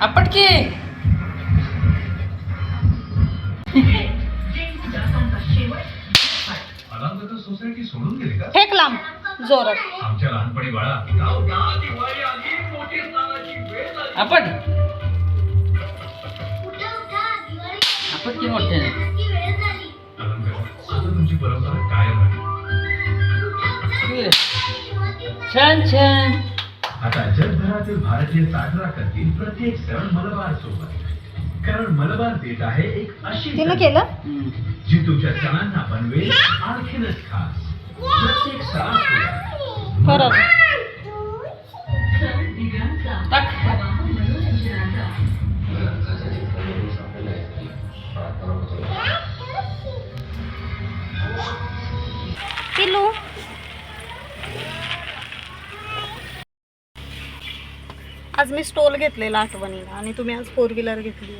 అప్పటికి सोसायटी जोरात आमच्या लहानपणी बाळा आपण आपण की मोठे छान छान आता जगभरातील भारतीय साजरा करतील प्रत्येक सण मलबार सोबत. कारण मलबार देत आहे एक अशी तिनं केलं. जी तुमच्या सणांना बनवेल आणखीनच खास. प्रत्येक सणाशिवाय परत आज मी स्टोल घेतलेला आठवणीला आणि तुम्ही आज फोर व्हीलर घेतली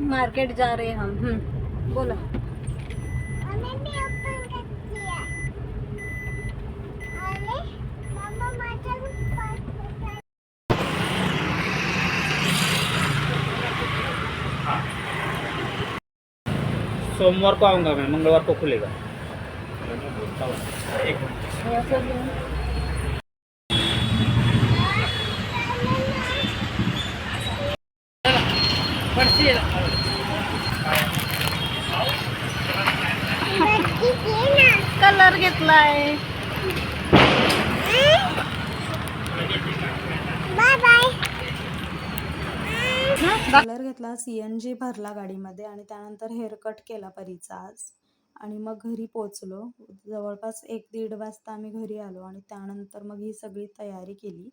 मार्केट जा रहे हम. हम्म, बोला. सोमवार को आऊँगा मैं मंगलवार को खुलेगा. कलर घेतलाय. कलर घेतला सी एन जी भरला गाडीमध्ये आणि त्यानंतर हेअरकट केला परीचा आज. आणि मग घरी पोचलो जवळपास एक दीड वाजता आम्ही घरी आलो आणि त्यानंतर मग ही सगळी तयारी केली.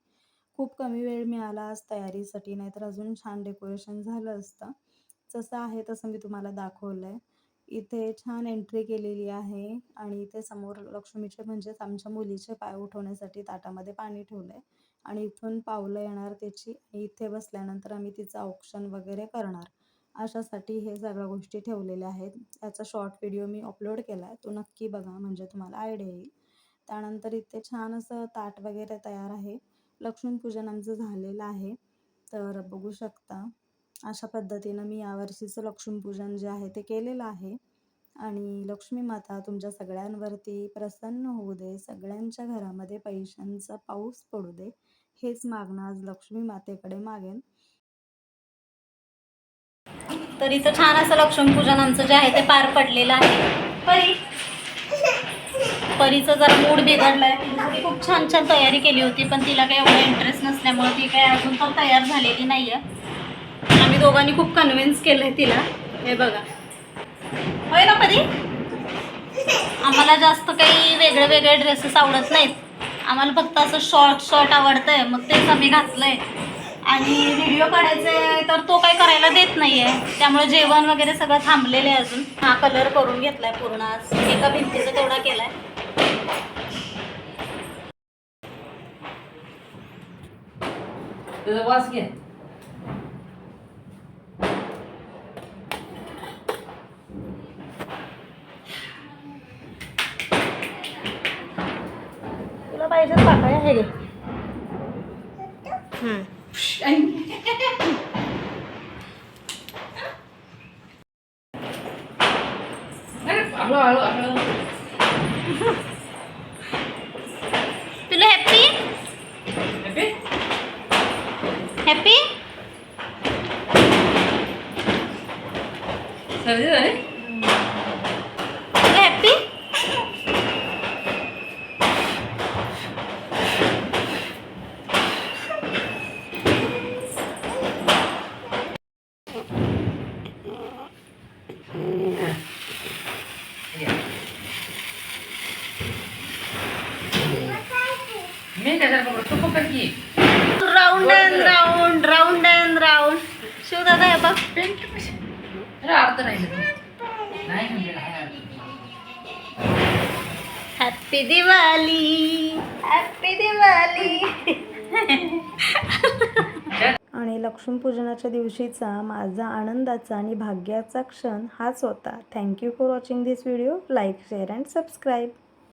खूप कमी वेळ मिळाला आज तयारीसाठी नाहीतर अजून छान डेकोरेशन झालं असतं. जसं आहे तसं मी तुम्हाला दाखवलं आहे इथे छान एंट्री केलेली आहे आणि इथे समोर लक्ष्मीचे म्हणजेच आमच्या मुलीचे पाय उठवण्यासाठी ताटामध्ये पाणी ठेवलं आहे आणि इथून पावलं येणार त्याची. इथे बसल्यानंतर आम्ही तिचं औक्षण वगैरे करणार. अशासाठी हे सगळ्या गोष्टी ठेवलेल्या आहेत. त्याचा शॉर्ट व्हिडिओ मी अपलोड केला आहे तो नक्की बघा म्हणजे तुम्हाला आयडिया येईल. त्यानंतर इथे छान असं ताट वगैरे तयार आहे. लक्ष्मीपूजन आमचं झालेलं आहे. तर बघू शकता अशा पद्धतीनं मी यावर्षीचं लक्ष्मीपूजन जे आहे ते केलेलं आहे. आणि लक्ष्मी माता तुमच्या सगळ्यांवरती प्रसन्न होऊ दे. सगळ्यांच्या घरामध्ये पैशांचा पाऊस पडू दे. हेच मागणं आज लक्ष्मी मातेकडे मागेन. तर इथं छान असं लक्ष्मीपूजन आमचं जे आहे ते पार पडलेलं आहे. परी. परीचं जरा मूड बिघडलाय. तिने खूप छान छान तयारी केली होती पण तिला काही एवढा इंटरेस्ट नसल्यामुळे ती काही अजून तर तयार झालेली नाही आहे आम्ही दोघांनी खूप कन्व्हिन्स केलं आहे तिला. हे बघा. होय ना परी? आम्हाला जास्त काही वेगळे वेगळे ड्रेसेस आवडत नाहीत. आम्हाला फक्त असं शॉर्ट शॉर्ट आवडतंय. मग तेच आम्ही घातलंय. आणि व्हिडिओ काढायचे तर तो काही करायला देत नाही आहे त्यामुळे जेवण वगैरे सगळं थांबलेलं आहे अजून. हा कलर करून घेतलाय पूर्ण. आज एका भिंतीचा तेवढा केलाय. वास घे. तुला पाहिजे पाकळ्या हे घे. हम्म. हळू हळू हळू तुला हॅपी हॅपी हॅपी सर्दी झाली तुला हॅपी मी कशाला पकडतो तू पकड की. Round and round round and round Shiv Dada हे बघ पेंट कशी? अर्ध राहिलं नाही म्हणजे. हॅपी दिवाळी हॅपी दिवाळी आणि लक्ष्मीपूजनाच्या दिवशीचा माझा आनंदाचा आणि भाग्याचा क्षण हाच होता. Thank you for watching this video like share and subscribe